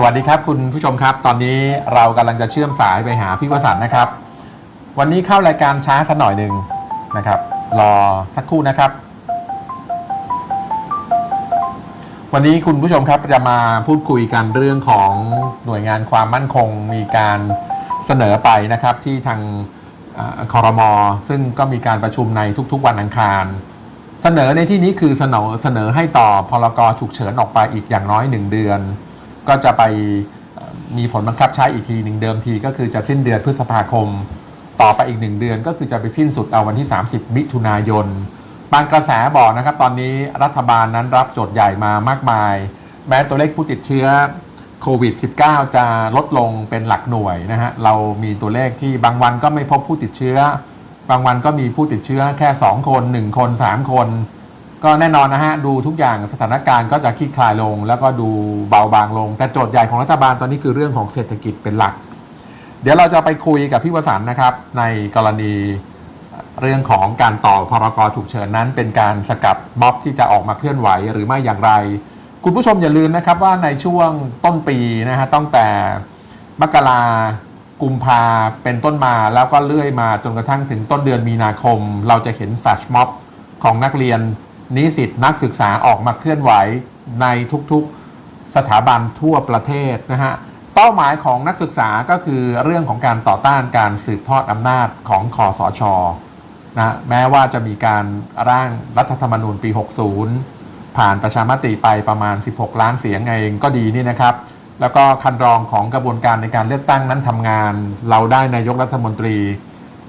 สวัสดีครับคุณผู้ชมครับ ตอนนี้เรากำลังจะเชื่อมสายไปหาพี่วสันต์นะครับ วันนี้เข้ารายการช้าสักหน่อยหนึ่งนะครับ รอสักครู่นะครับ วันนี้คุณผู้ชมครับจะมาพูดคุยกันเรื่องของหน่วยงานความมั่นคงมีการเสนอไปนะครับที่ทางเอ่อคอรมอซึ่งก็มีการประชุมในทุกๆวันอังคาร เสนอในที่นี้คือเสนอเสนอให้ต่อพรกฉุกเฉินออกไปอีกอย่างน้อย 1 เดือน ก็จะไปมีผลบังคับใช้อีกทีหนึ่งเดิมที ก็คือจะสิ้นเดือนพฤษภาคม ต่อไปอีก1เดือน ก็คือจะไปสิ้นสุดเอาวันที่ 30 มิถุนายน บางกระแสบอกนะครับ ตอนนี้รัฐบาลนั้นรับโจทย์ใหญ่มามากมาย แม้ตัวเลขผู้ติดเชื้อโควิด -19 จะลดลงเป็นหลักหน่วยนะฮะ เรามีตัวเลขที่บางวันก็ไม่พบผู้ติดเชื้อ บางวันก็มีผู้ติดเชื้อแค่ 2 คน 1 คน 3 คน ก็แน่นอนนะฮะ ดูทุกอย่างสถานการณ์ก็จะคลี่คลายลง แล้วก็ดูเบาบางลง แต่โจทย์ใหญ่ของรัฐบาลตอนนี้คือเรื่องของเศรษฐกิจเป็นหลัก เดี๋ยวเราจะไปคุยกับพี่วสันต์นะครับ ในกรณีเรื่องของการต่อพรกฉุกเฉินนั้น เป็นการสกัดม็อบที่จะออกมาเคลื่อนไหวหรือไม่อย่างไร คุณผู้ชมอย่าลืมนะครับว่าในช่วงต้นปีนะฮะตั้งแต่มกรากุมภาเป็นต้นมาแล้วก็เลื่อยมาจนกระทั่งถึงต้นเดือนมีนาคม เราจะเห็นสัชม็อบของนักเรียน นิสิตนักศึกษาออกมาเคลื่อนไหวในทุกๆสถาบันทั่วประเทศนะฮะเป้าหมายของนักศึกษาก็คือเรื่องของการต่อต้านการสืบทอดอำนาจของคอสชนะแม้ว่าจะมีการร่างรัฐธรรมนูญปี 60 ผ่านประชามติไปประมาณ 16 ล้านเสียงเองก็ดีนี่นะครับ แล้วก็คันรองของกระบวนการในการเลือกตั้งนั้นทำงาน เราได้นายกรัฐมนตรี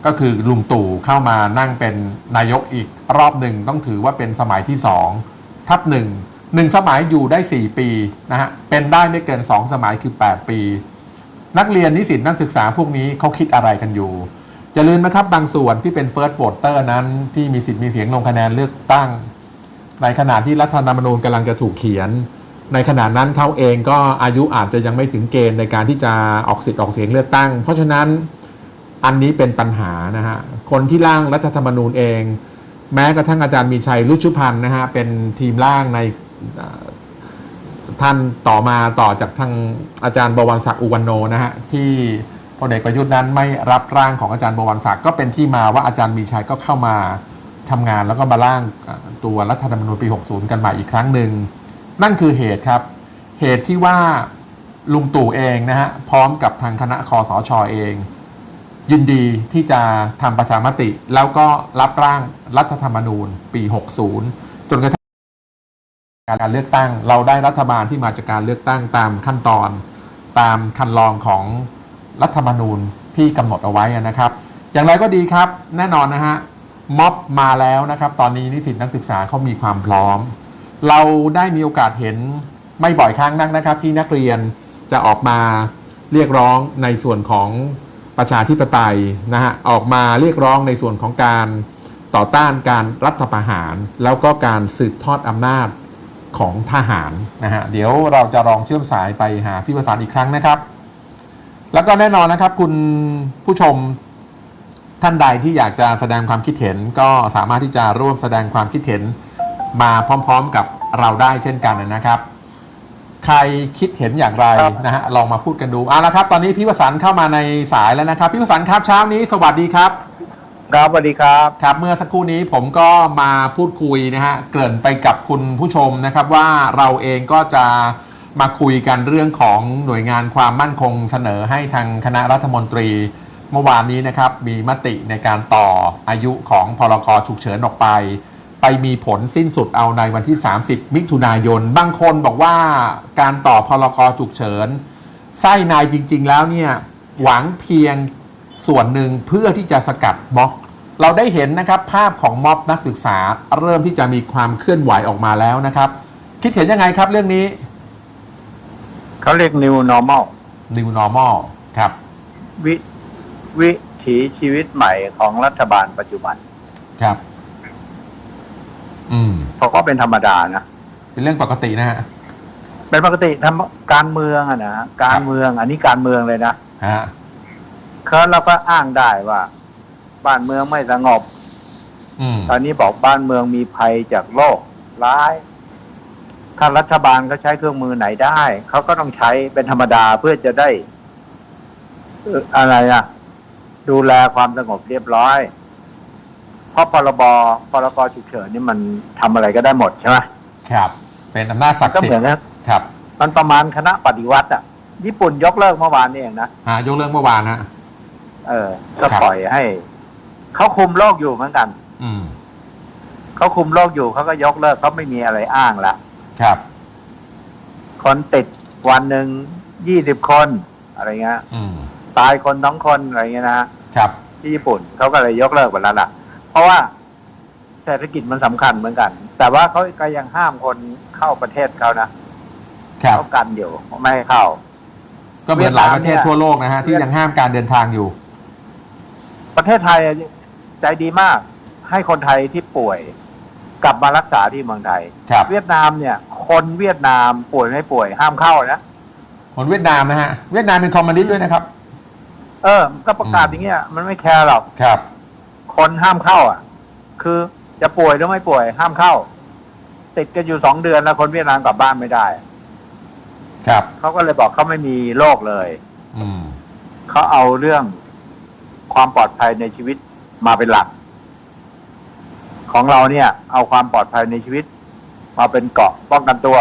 ก็คือลุงตู่เข้ามานั่งเป็นนายกอีกรอบหนึ่งต้องถือว่าเป็นสมัยที่2ทับหนึ่งหนึ่งสมัยอยู่ได้ 4 ปีนะฮะเป็นได้ไม่เกิน 2 สมัยคือ 8 ปี นักเรียนนิสิตนักศึกษาพวกนี้เขาคิดอะไรกันอยู่อย่าลืมนะครับบางส่วนที่เป็น First Voter นั้นที่มีสิทธิ์มีเสียงลงคะแนนเลือกตั้ง ในขณะที่รัฐธรรมนูญกำลังจะถูกเขียน ในขณะนั้นเขาเองก็อายุอาจจะยังไม่ถึงเกณฑ์ในการที่จะออกสิทธิ์ออกเสียงเลือกตั้ง เพราะฉะนั้น อันนี้เป็นปัญหานะฮะคนที่ร่างรัฐธรรมนูญเอง แม้กระทั่งอาจารย์มีชัยรุชุพันธ์นะฮะเป็นทีมร่างในท่านต่อมาต่อจากทางอาจารย์บวรศักดิ์อุวันโนนะฮะที่พลเอกประยุทธ์นั้นไม่รับร่างของอาจารย์บวรศักดิ์ก็เป็นที่มาว่าอาจารย์มีชัยก็เข้ามาทำงานแล้วก็มาร่างตัวรัฐธรรมนูญปี 60 กันใหม่อีกครั้งหนึ่งนั่นคือเหตุครับ เหตุที่ว่าลุงตู่เองนะฮะพร้อมกับทางคณะคอสชเอง ยินดีที่จะทำประชามติ แล้วก็รับร่างรัฐธรรมนูญปี 60 จนกระทั่งการเลือกตั้ง เราได้รัฐบาลที่มาจากการเลือกตั้งตามขั้นตอน ตามคันลองของรัฐธรรมนูญที่กำหนดเอาไว้นะครับ อย่างไรก็ดีครับ แน่นอนนะฮะม็อบมาแล้วนะครับ ตอนนี้นิสิตนักศึกษาเขามีความพร้อม เราได้มีโอกาสเห็นไม่บ่อยครั้งนักนะครับ ที่นักเรียนจะออกมาเรียกร้องในส่วนของ ประชาธิปไตยนะฮะออกมาเรียกร้องในส่วนของการต่อต้านการรัฐประหาร แล้วก็การสืบทอดอำนาจของทหารนะฮะเดี๋ยวเราจะลองเชื่อมสายไปหาพี่ประสานอีกครั้งนะครับ แล้วก็แน่นอนนะครับคุณผู้ชมท่านใดที่อยากจะแสดงความคิดเห็นก็สามารถที่จะร่วมแสดงความคิดเห็นมาพร้อม ๆ กับเราได้เช่นกันนะครับ ใครคิดเห็นอย่างไรครับ นะฮะลองมาพูดกันดูเอาละครับ ตอนนี้พี่วสันต์เข้ามาในสายแล้วนะครับ พี่วสันต์ครับเช้านี้สวัสดีครับ ครับสวัสดีครับ ครับเมื่อสักครู่นี้ผมก็มาพูดคุยนะฮะเกริ่นไปกับคุณผู้ชมนะครับว่าเราเองก็จะมาคุยกันเรื่องของหน่วยงานความมั่นคงเสนอให้ทางคณะรัฐมนตรี เมื่อวานนี้นะครับมีมติในการต่ออายุของพรกฉุกเฉินออกไป ไปมีผลสิ้นสุดเอาในวันที่ 30 มิถุนายน บางคนบอกว่าการต่อพรกฉุกเฉิน ไส้ในจริง ๆ แล้วเนี่ยหวังเพียงส่วนหนึ่งเพื่อที่จะสกัดม็อบเราได้เห็นนะครับภาพของม็อบนักศึกษาเริ่มที่จะมีความเคลื่อนไหวออกมาแล้วนะครับ คิดเห็นยังไงครับเรื่องนี้เขาเรียก new normal New Normal ครับวิวิถีชีวิตใหม่ของรัฐบาลปัจจุบันครับอืม เพราะก็เป็นธรรมดานะเป็นเรื่องปกตินะฮะเป็นปกติทำการเมืองอะนะการเมืองอันนี้การเมืองเลยนะฮะเขาเราก็อ้างได้ว่า บ้านเมืองไม่สงบอืมตอนนี้บอกบ้านเมืองมีภัยจากโรคร้าย ถ้ารัฐบาลเขาใช้เครื่องมือไหนได้ เขาก็ต้องใช้เป็นธรรมดาเพื่อจะได้เอ่ออะไรอะดูแลความสงบเรียบร้อย เพราะพรบพรกฉุกเฉินนี่มันทำอะไรก็ได้หมดใช่ไหมครับ เป็นอำนาจศักดิ์ก็สิทเหมือนธิ์นะ ครับมันประมาณคณะปฏิวัติอะญี่ปุ่นยกเลิกเมื่อวานนี่เองนะ อ่ายกเรื่องเมื่อวานฮะ เออ ก็ครับ ปล่อยให้ เขาคุมโลกอยู่เหมือนกัน อืมเขาคุมโลกอยู่เขาก็ยกเลิกเขาไม่มีอะไรอ้างละครับ คนติดวันหนึ่งยี่สิบคนอะไรเงี้ย อืมตายคนน้องคนอะไรเงี้ยนะครับที่ญี่ปุ่นเขาก็เลยยกเลิกไปแล้วล่ะ เพราะว่าเศรษฐกิจมันสำคัญเหมือนกัน แต่ว่าเขาก็ยังห้ามคนเข้าประเทศเขานะครับเขากันอยู่ไม่ให้เข้า ก็เหมือนหลายประเทศเวียดนามเนี่ยทั่วโลกนะฮะที่ยังห้ามการเดินทางอยู่ ประเทศไทยใจดีมาก ให้คนไทยที่ป่วยกลับมารักษาที่เมืองไทยครับเวียดนามเนี่ย คนเวียดนามป่วยไม่ป่วย ห้ามเข้านะ คนเวียดนามนะฮะ เวียดนามเป็นคอมมิวนิสต์ด้วยนะครับ เออ ก็ประกาศอย่างเงี้ยมันไม่แคร์หรอก ครับ คนห้ามเข้า อะ คือจะป่วยหรือไม่ป่วย ห้ามเข้า ติดกันอยู่สองเดือนแล้วคนเวียดนามกลับบ้านไม่ได้ ครับ เขาก็เลยบอกเขาไม่มีโรคเลย อืม เขาเอาเรื่องความปลอดภัยในชีวิตมาเป็นหลัก ของเราเนี่ย เอาความปลอดภัยในชีวิต มาเป็นเกราะป้องกันตัว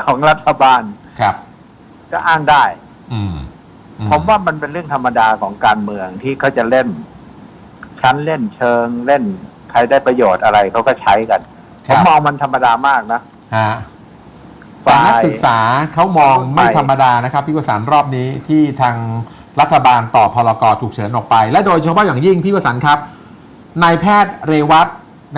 ของรัฐบาลครับ ก็อ้างได้ อืมอืผมว่ามันเป็นเรื่องธรรมดาของการเมืองที่เขาจะเล่น ชั้นเล่นเชิงเล่นใครได้ประโยชน์อะไรเขาก็ใช้กันคผรัมบมองมันธรรมดามากนะฮะแต่นักศึกษาเขามองไม่ธรรมดานะครับพี่วสันต์รอบนี้ที่ทางรัฐบาลต่อพลกฉุกเฉินออกไป และโดยเฉพาะอย่างยิ่งพี่วสันต์ครับนายแพทย์เรวัต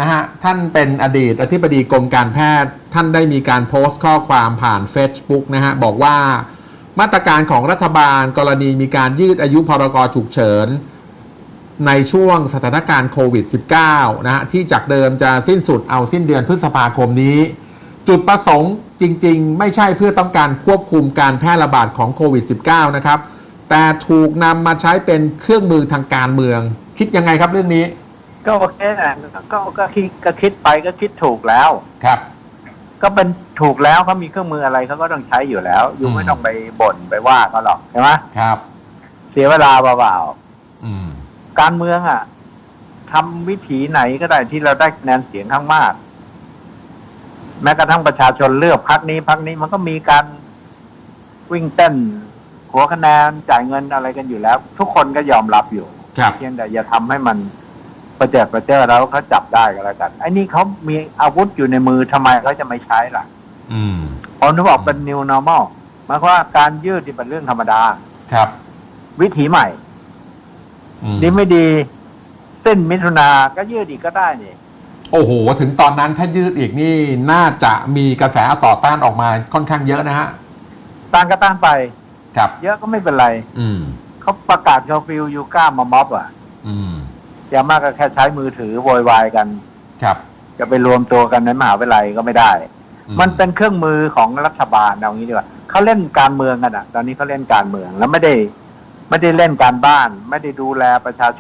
นะฮะท่านเป็นอดีตอธิบดีกรมการแพทย์ ท่านได้มีการโพสต์ข้อความผ่าน Facebook นะฮะบอกว่า มาตรการของรัฐบาลกรณีมีการยืดอายุพรกฉุกเฉิน ในช่วงสถานการณ์โควิด -19 นะฮะที่จากเดิมจะสิ้นสุดเอาสิ้นเดือนพฤษภาคมนี้ จุดประสงค์จริง ๆ ไม่ใช่เพื่อต้องการควบคุมการแพร่ระบาดของโควิด -19 นะครับ แต่ถูกนำมาใช้เป็นเครื่องมือทางการเมือง คิดยังไงครับเรื่องนี้ ก็โอเคนะก็ก็คิดก็คิดไปก็คิดถูกแล้วครับ ก็เป็นถูกแล้วเขามีเครื่องมืออะไรเขาก็ต้องใช้อยู่แล้ว อยู่อืมไม่ต้องไปบ่นไปว่าเขาหรอกใช่ไหมครับ เสียเวลาเปล่าอืมๆ การเมืองอะทำวิถีไหนก็ได้ที่เราได้คะแนนเสียงข้างมาก แม้กระทั่งประชาชนเลือกพักนี้พักนี้มันก็มีการวิ่งเต้นหัวคะแนนจ่ายเงินอะไรกันอยู่แล้ว ทุกคนก็ยอมรับอยู่ครับเพียงแต่อย่าทำให้มันประเจิดประเจิดแล้วเขาจับได้ก็แล้วกันไอ้นี่เขามีอาวุธอยู่ในมือทำไมเขาจะไม่ใช้ล่ะ อืมผมถึงบอกเป็น new normal หมายความว่าการยืดที่เป็นเรื่องธรรมดา ครับ วิถีใหม่อืม ดีไม่ดีสิ้นมิถุนาก็ยืดอีกก็ได้นี่โอ้โห ถึงตอนนั้นถ้ายืดอีกนี่น่าจะมีกระแสต่อต้านออกมาค่อนข้างเยอะนะฮะต้านก็ต้านไป ครับ เยอะก็ไม่เป็นไร อืมเขาประกาศเคอร์ฟิวยูก้ามาม็อบอะ อืมอย่างมากก็แค่ใช้มือถือโวยวายกัน ครับ จะไปรวมตัวกันในมหาวิทยาลัยก็ไม่ได้อืมันเป็นเครื่องมือของรัฐบาลเอางี้ดีกว่าเขาเล่นการเมืองกันอะ ตอนนี้เขาเล่นการเมืองแล้วไม่ได้ ไม่ได้เล่นการบ้าน ไม่ได้ดูแลประชาชน